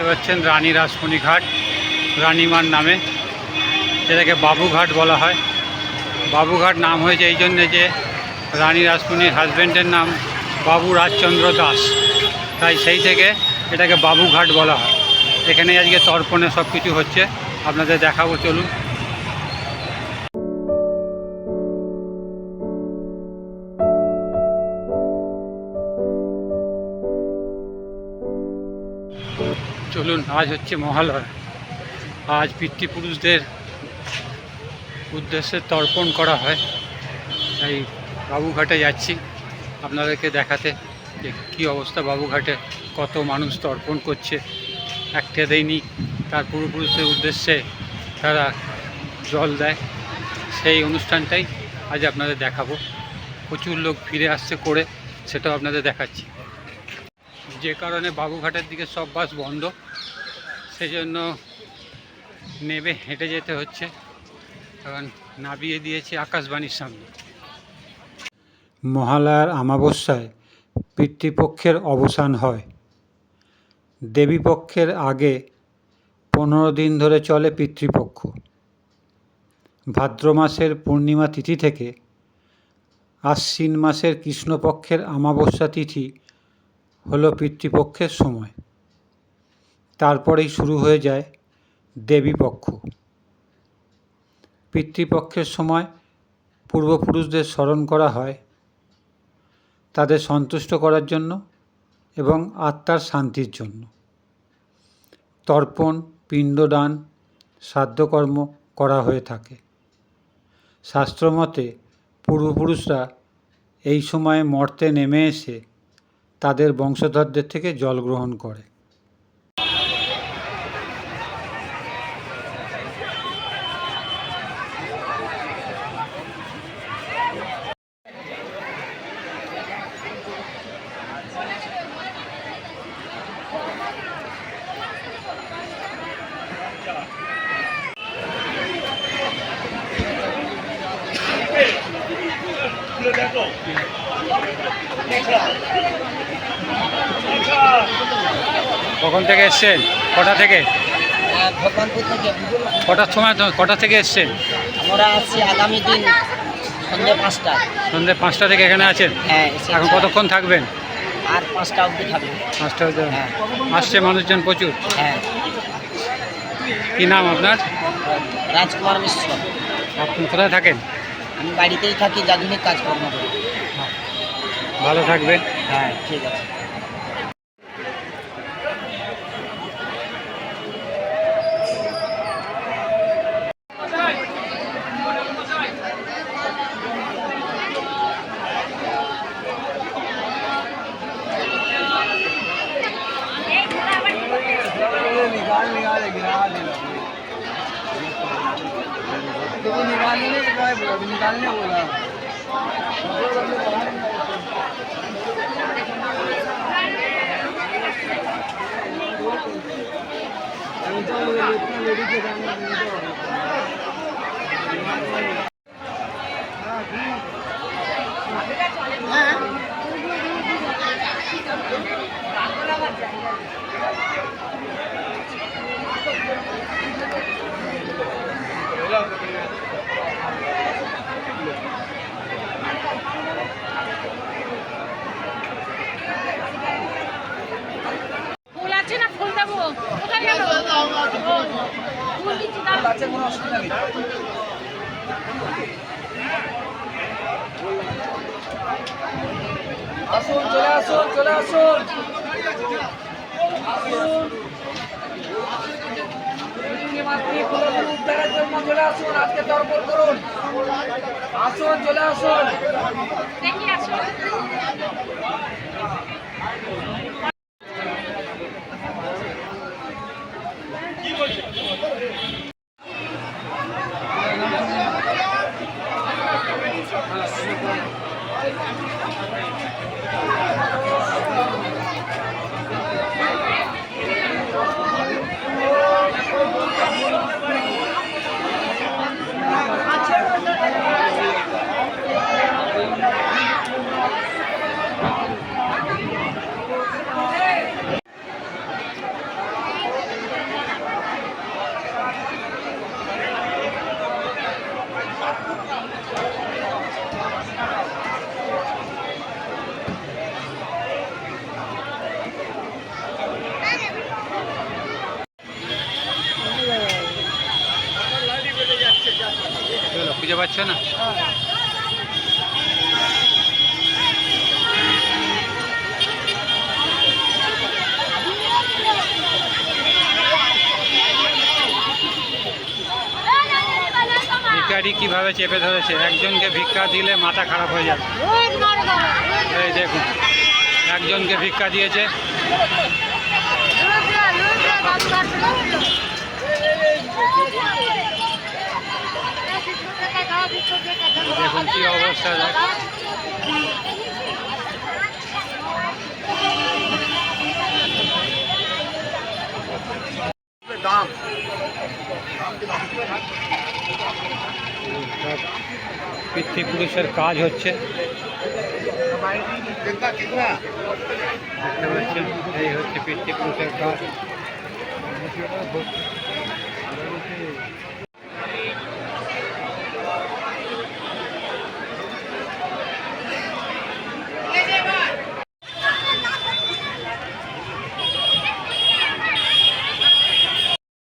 দেখতে পাচ্ছেন রানী রাসমণি ঘাট রানীমার নামে। যেটাকে বাবুঘাট বলা হয়। বাবুঘাট নাম হয়েছে এই জন্যে যে রানী রাসমণির হাজব্যান্ডের নাম বাবু রাজচন্দ্র দাস। তাই সেই থেকে এটাকে বাবুঘাট বলা হয়। এখানে আজকে তর্পণে সব কিছু হচ্ছে। আপনাদের দেখাবো, চলুন। চলুন, আজ হচ্ছে মহালয়া। আজ পিতৃপুরুষদের উদ্দেশ্যে তর্পণ করা হয়। তাই বাবুঘাটে যাচ্ছি। আপনাদেরকে দেখাতে যে কী অবস্থা বাবুঘাটে। কত মানুষ তর্পণ করছে। একটা দেয়নি। তার পূর্বপুরুষদের উদ্দেশ্যে তারা জল দেয়। সেই অনুষ্ঠানটাই আজ আপনাদের দেখাবো। প্রচুর লোক ফিরে আসছে করে, সেটাও আপনাদের দেখাচ্ছি। যে কারণে বাবুঘাটের দিকে সব বাস বন্ধ। সেজন্য নেবে হেঁটে যেতে হচ্ছে। কারণ নামিয়ে দিয়েছে আকাশবাণীর সামনে। মহালয়ার আমাবস্যায় পিতৃপক্ষের অবসান হয়। দেবীপক্ষের আগে পনেরো দিন ধরে চলে পিতৃপক্ষ। ভাদ্র মাসের পূর্ণিমা তিথি থেকে আশ্বিন মাসের কৃষ্ণপক্ষের অমাবস্যা তিথি হলো পিতৃপক্ষের সময়। তারপরেই শুরু হয়ে যায় দেবীপক্ষ। পিতৃপক্ষের সময় পূর্বপুরুষদের স্মরণ করা হয়, তাদের সন্তুষ্ট করার জন্য এবং আত্মার শান্তির জন্য। তর্পণ, পিণ্ডদান, শ্রাদ্ধকর্ম করা হয়ে থাকে। শাস্ত্রমতে পূর্বপুরুষরা এই সময়ে মর্তে নেমে এসে তাদের বংশধরদের থেকে জল গ্রহণ করে। কখন থেকে এসছেন? কটা থেকে? ভগবানপুর থেকে কটার সময় কটা থেকে এসছেন? আমরা আছি আগামী দিন সন্ধ্যে পাঁচটা সন্ধ্যে পাঁচটা থেকে এখানে আছেন? হ্যাঁ এখন কতক্ষণ থাকবেন? আর পাঁচটা অবধি থাকবে। পাঁচটা হতে হ্যাঁ। আসছে মানুষজন প্রচুর? হ্যাঁ। কী নাম আপনার? রাজকুমার মিশ্র। আপনি কোথায় থাকেন? আমি বাড়িতেই থাকি আধুনিক কাজকর্ম করি। ভালো থাকবেন। হ্যাঁ ঠিক আছে। तो वो निकालने बोला अभी निकालने बोला तो लेडी के सामने দিচ্ছি দাঁড়াও। আসুন, চলে আসুন চলে আসুন। চলে আসুন, আজকে তর্পণ করুন। আসুন, চলে আসুন। আসো পাচ্ছ না? ভিক্ষারি কীভাবে চেপে ধরেছে? একজনকে ভিক্ষা দিলে মাথা খারাপ হয়ে যাবে। এই দেখুন, একজনকে ভিক্ষা দিয়েছে। দেখুন কি অবস্থা দেখ। দাম পিতৃপুরুষের কাজ হচ্ছে দেখতে পাচ্ছেন এই হচ্ছে পিতৃপুরুষের কাজ